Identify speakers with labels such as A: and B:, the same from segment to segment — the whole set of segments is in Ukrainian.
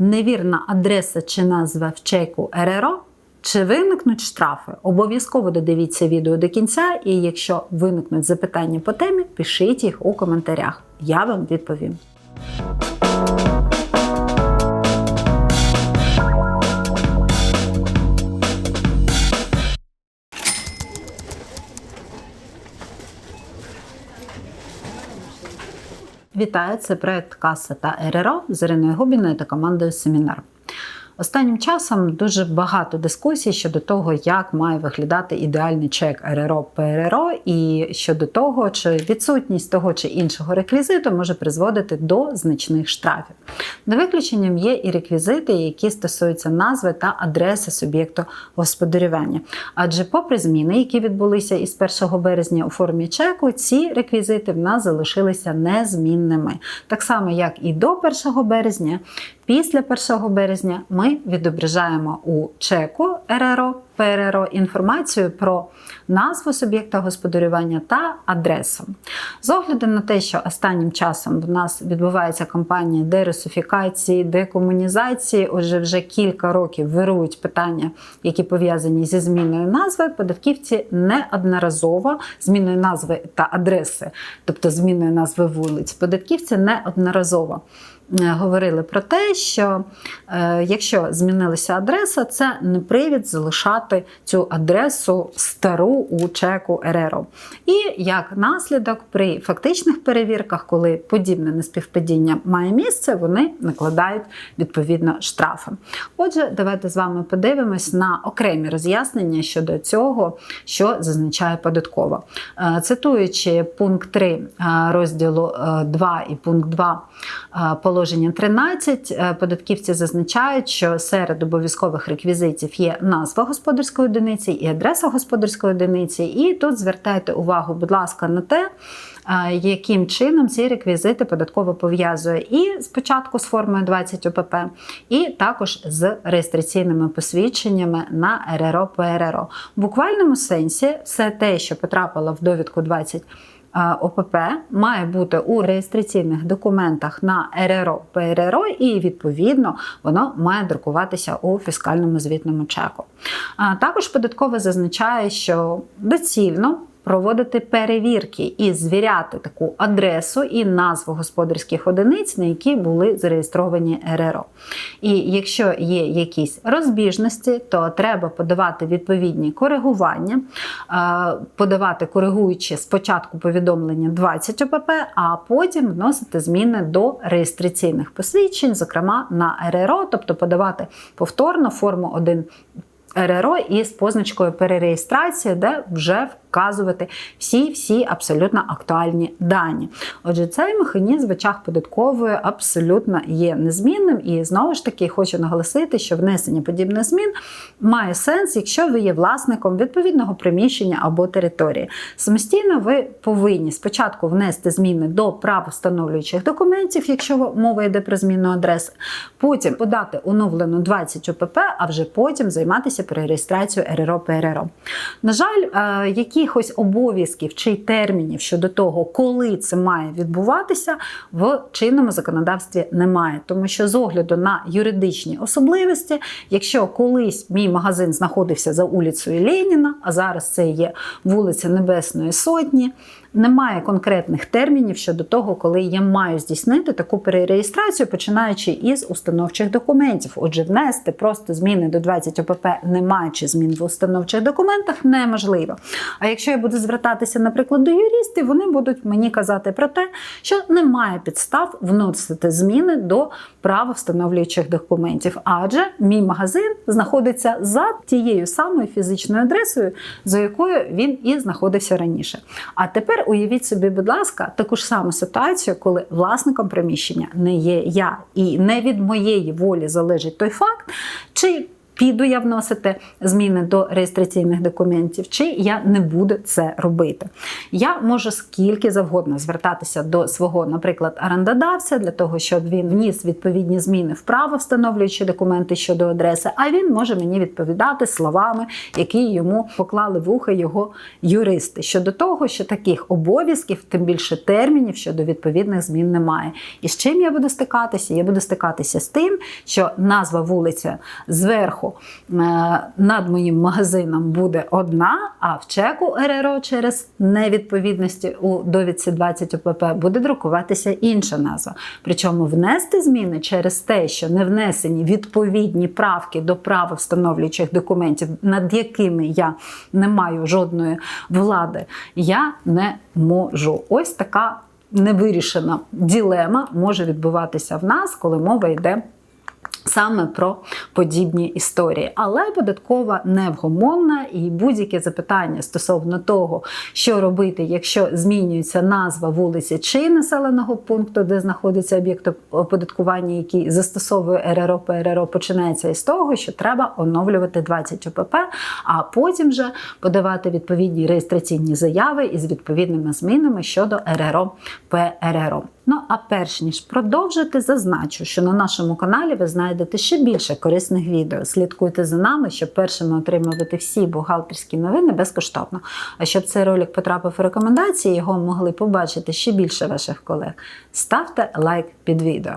A: невірна адреса чи назва в чеку РРО, чи виникнуть штрафи? Обов'язково додивіться відео до кінця, і якщо виникнуть запитання по темі, пишіть їх у коментарях. Я вам відповім. Вітаю! Це проект Каса та РРО з Іриною Губіною та командою Семінар. Останнім часом дуже багато дискусій щодо того, як має виглядати ідеальний чек РРО ПРРО, і щодо того, чи відсутність того чи іншого реквізиту може призводити до значних штрафів. Не виключенням є і реквізити, які стосуються назви та адреси суб'єкту господарювання. Адже, попри зміни, які відбулися із 1 березня у формі чеку, ці реквізити в нас залишилися незмінними. Так само, як і до 1 березня, після 1 березня ми відображаємо у чеку РРО ПРРО інформацію про назву суб'єкта господарювання та адресу. З огляду на те, що останнім часом в нас відбувається кампанія дерусифікації, декомунізації, отже, вже кілька років вирують питання, які пов'язані зі зміною назви, податківці неодноразово зміною назви та адреси, тобто зміною назви вулиць, податківці неодноразово. Говорили про те, що е, якщо змінилася адреса, це не привід залишати цю адресу стару у чеку РРО. І як наслідок, при фактичних перевірках, коли подібне неспівпадіння має місце, вони накладають відповідно штрафи. Отже, давайте з вами подивимось на окремі роз'яснення щодо цього, що зазначає податкова. Е, Цитуючи пункт 3 е, розділу 2 і пункт 2 положення 13, е, податківці зазначають, що серед обов'язкових реквізитів є назва господарської одиниці і адреса господарської одиниці. І тут звертайте увагу, будь ласка, на те, яким чином ці реквізити податково пов'язує і спочатку з формою 20 ОПП, і також з реєстраційними посвідченнями на РРО ПРРО. В буквальному сенсі все те, що потрапило в довідку 20 ОПП має бути у реєстраційних документах на РРО ПРРО, і відповідно воно має друкуватися у фіскальному звітному чеку. Також податкове зазначає, що доцільно проводити перевірки і звіряти таку адресу і назву господарських одиниць, на які були зареєстровані РРО. І якщо є якісь розбіжності, то треба подавати відповідні коригування, подавати коригуючи спочатку повідомлення 20 ОПП, а потім вносити зміни до реєстраційних посвідчень, зокрема на РРО, тобто подавати повторно форму 1 РРО із позначкою перереєстрація, де вже вказувати всі-всі абсолютно актуальні дані. Отже, цей механізм в очах податкової абсолютно є незмінним. І знову ж таки хочу наголосити, що внесення подібних змін має сенс, якщо ви є власником відповідного приміщення або території. Самостійно ви повинні спочатку внести зміни до правовстановлюючих документів, якщо мова йде про зміну адреси, потім подати оновлену 20 ОПП, а вже потім займатися перереєстрацією РРО ПРРО. На жаль, е, якихось обов'язків чи термінів щодо того, коли це має відбуватися, в чинному законодавстві немає, тому що з огляду на юридичні особливості, якщо колись мій магазин знаходився за вулицею Леніна, а зараз це є вулиця Небесної Сотні немає конкретних термінів щодо того, коли я маю здійснити таку перереєстрацію, починаючи із установчих документів. Отже, внести просто зміни до 20 ОПП, не маючи змін в установчих документах, неможливо. А якщо я буду звертатися, наприклад, до юристів, вони будуть мені казати про те, що немає підстав вносити зміни до правовстановлюючих документів, адже мій магазин знаходиться за тією самою фізичною адресою, за якою він і знаходився раніше. А тепер уявіть собі, будь ласка, таку ж саму ситуацію, коли власником приміщення не є я, і не від моєї волі залежить той факт, чи піду я вносити зміни до реєстраційних документів, чи я не буду це робити. Я можу скільки завгодно звертатися до свого, наприклад, орендодавця для того, щоб він вніс відповідні зміни в право, встановлюючи документи щодо адреси, а він може мені відповідати словами, які йому поклали в ухо його юристи щодо того, що таких обов'язків, тим більше термінів щодо відповідних змін немає. І з чим я буду стикатися? Я буду стикатися з тим, що назва вулиця зверху е, над моїм магазином буде одна, а в чеку РРО через невідповідності у довідці 20 ОПП буде друкуватися інша назва. Причому внести зміни через те, що не внесені відповідні правки до права встановлюючих документів, над якими я не маю жодної влади, я не можу. Ось така невирішена ділема може відбуватися в нас, коли мова йде. Саме про подібні історії, але податкова невгомонна і будь-які запитання стосовно того, що робити, якщо змінюється назва вулиці чи населеного пункту, де знаходиться об'єкт оподаткування, який застосовує РРО ПРРО, починається із того, що треба оновлювати 20 ОПП, а потім вже подавати відповідні реєстраційні заяви із відповідними змінами щодо РРО ПРРО. Ну а перш ніж продовжити, зазначу, що на нашому каналі ви знайдете ще більше корисних відео. Слідкуйте за нами, щоб першими отримувати всі бухгалтерські новини безкоштовно. А щоб цей ролик потрапив у рекомендації, його могли побачити ще більше ваших колег. Ставте лайк під відео.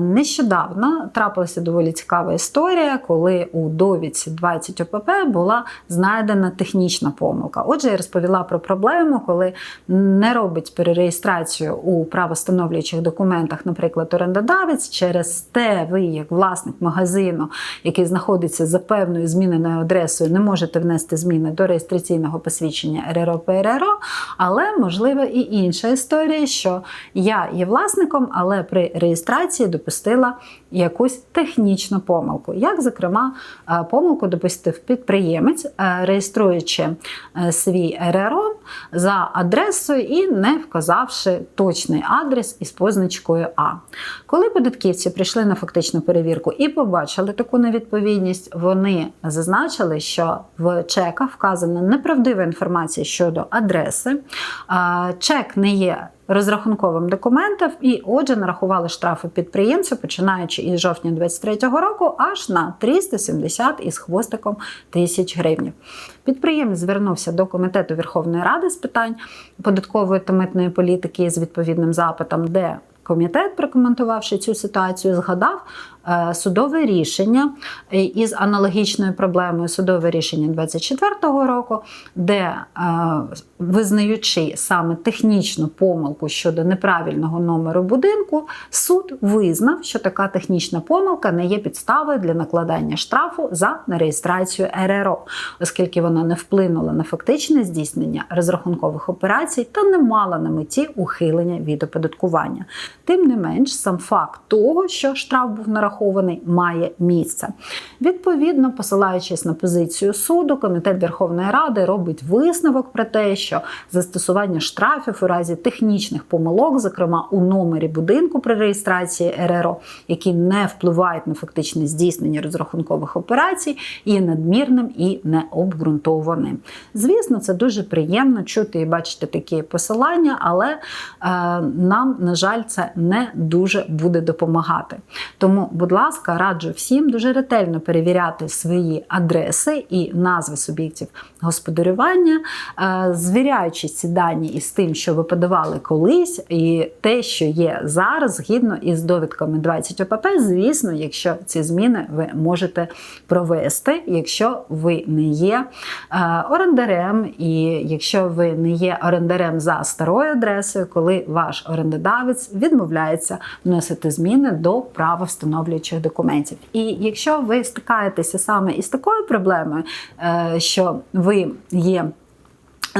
A: Нещодавно трапилася доволі цікава історія, коли у довідці 20 ОПП була знайдена технічна помилка. Отже, я розповіла про проблему, коли не робить перереєстрацію у правостановлюючих документах, наприклад, орендодавець, через те, ви, як власник магазину, який знаходиться за певною зміненою адресою, не можете внести зміни до реєстраційного посвідчення РРО ПРРО, але можливо і інша історія, що я є власником, але при реєстрації допустила якусь технічну помилку. Як, зокрема, е, помилку допустив підприємець, е, реєструючи е, свій РРО за адресою і не вказавши точний адрес із позначкою А. Коли податківці прийшли на фактичну перевірку і побачили таку невідповідність, вони зазначили, що в чеках вказана неправдива інформація щодо адреси. Чек не є розрахунковим документом, і отже, нарахували штрафи підприємцю, починаючи із жовтня 2023 року, аж на 370 із хвостиком тисяч гривень. Підприємець звернувся до комітету Верховної Ради з питань податкової та митної політики з відповідним запитом, де Комітет, прокоментувавши цю ситуацію, згадав е, судове рішення із аналогічною проблемою судове рішення 24-го року, де, е, визнаючи саме технічну помилку щодо неправильного номеру будинку, суд визнав, що така технічна помилка не є підставою для накладання штрафу за нереєстрацію РРО, оскільки вона не вплинула на фактичне здійснення розрахункових операцій та не мала на меті ухилення від оподаткування. Тим не менш, сам факт того, що штраф був нарахований, має місце. Відповідно, посилаючись на позицію суду, комітет Верховної Ради робить висновок про те, що застосування штрафів у разі технічних помилок, зокрема у номері будинку при реєстрації РРО, які не впливають на фактичне здійснення розрахункових операцій, є надмірним і необґрунтованим. Звісно, це дуже приємно чути і бачити такі посилання, але е, нам, на жаль, це не дуже буде допомагати. Тому, будь ласка, раджу всім дуже ретельно перевіряти свої адреси і назви суб'єктів господарювання, е, звіряючи ці дані із тим, що ви подавали колись, і те, що є зараз, згідно із довідками 20 ОПП, звісно, якщо ці зміни ви можете провести, якщо ви не є е, орендарем, і якщо ви не є орендарем за старою адресою, коли ваш орендодавець відмовляє відмовляється вносити зміни до права встановлюючих документів. І якщо ви стикаєтеся саме із такою проблемою, е, що ви є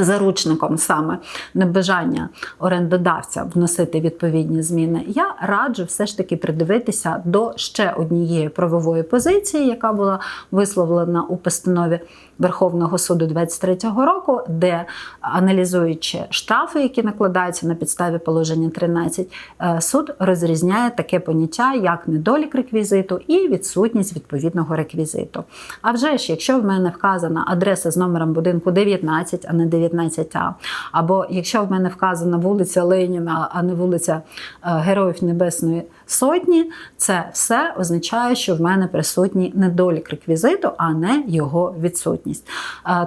A: заручником саме небажання орендодавця вносити відповідні зміни, я раджу все ж таки придивитися до ще однієї правової позиції, яка була висловлена у постанові Верховного суду 23-го року, де аналізуючи штрафи, які накладаються на підставі положення 13, е, суд розрізняє таке поняття, як недолік реквізиту і відсутність відповідного реквізиту. А вже ж, якщо в мене вказана адреса з номером будинку 19, а не 19А, або якщо в мене вказана вулиця Леніна, а не вулиця е, Героїв Небесної Сотні, це все означає, що в мене присутній недолік реквізиту, а не його відсутність.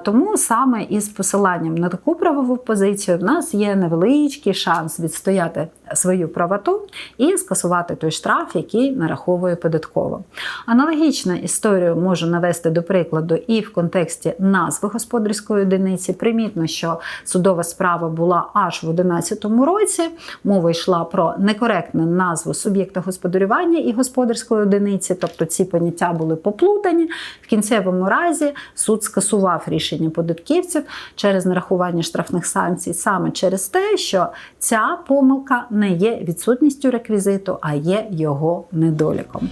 A: Тому саме із посиланням на таку правову позицію в нас є невеличкий шанс відстояти свою правоту і скасувати той штраф, який нараховує податково. Аналогічну історію можу навести до прикладу і в контексті назви господарської одиниці. Примітно, що судова справа була аж в 2011 році. Мова йшла про некоректну назву суб'єкта господарювання і господарської одиниці, тобто ці поняття були поплутані. В кінцевому разі суд скасував рішення податківців через нарахування штрафних санкцій саме через те, що ця помилка не є відсутністю реквізиту, а є його недоліком.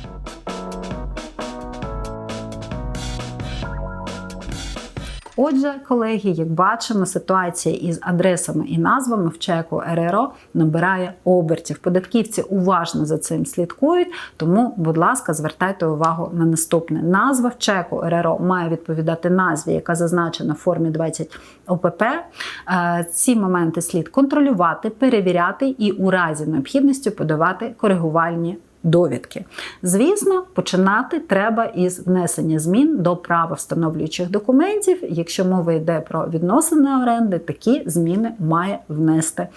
A: Отже, колеги, як бачимо, ситуація із адресами і назвами в чеку РРО набирає обертів. Податківці уважно за цим слідкують, тому, будь ласка, звертайте увагу на наступне. Назва в чеку РРО має відповідати назві, яка зазначена в формі 20 ОПП. Е, Ці моменти слід контролювати, перевіряти і у разі необхідності подавати коригувальні довідки. Звісно, починати треба із внесення змін до права встановлюючих документів. Якщо мова йде про відносини оренди, такі зміни має внести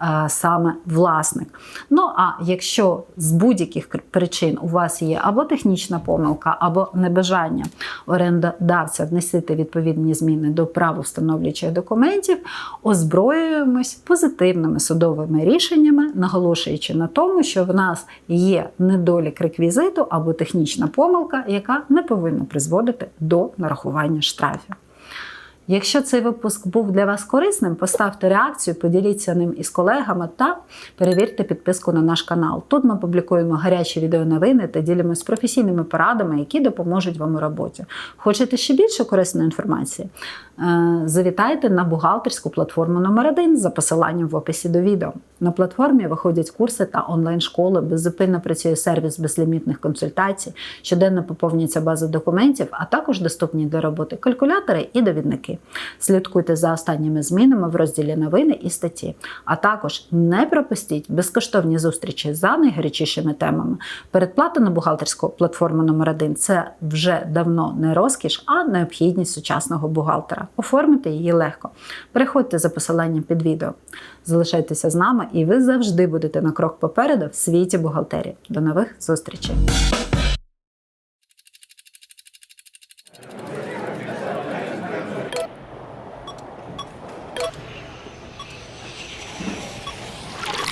A: е, саме власник. Ну а якщо з будь-яких причин у вас є або технічна помилка, або небажання орендодавця внести відповідні зміни до права встановлюючих документів, озброюємось позитивними судовими рішеннями, наголошуючи на тому, що в нас є недолік реквізиту або технічна помилка, яка не повинна призводити до нарахування штрафів. Якщо цей випуск був для вас корисним, поставте реакцію, поділіться ним із колегами та перевірте підписку на наш канал. Тут ми публікуємо гарячі відеоновини та ділимось професійними порадами, які допоможуть вам у роботі. Хочете ще більше корисної інформації? Е, Завітайте на бухгалтерську платформу номер 1 за посиланням в описі до відео. На платформі виходять курси та онлайн-школи, беззупинно працює сервіс безлімітних консультацій, щоденно поповнюється база документів, а також доступні для роботи калькулятори і довідники. Слідкуйте за останніми змінами в розділі новини і статті. А також не пропустіть безкоштовні зустрічі за найгарячішими темами. Передплата на бухгалтерську платформу номер 1 це вже давно не розкіш, а необхідність сучасного бухгалтера. Оформити її легко. Переходьте за посиланням під відео. Залишайтеся з нами, і ви завжди будете на крок попереду в світі бухгалтерії. До нових зустрічей!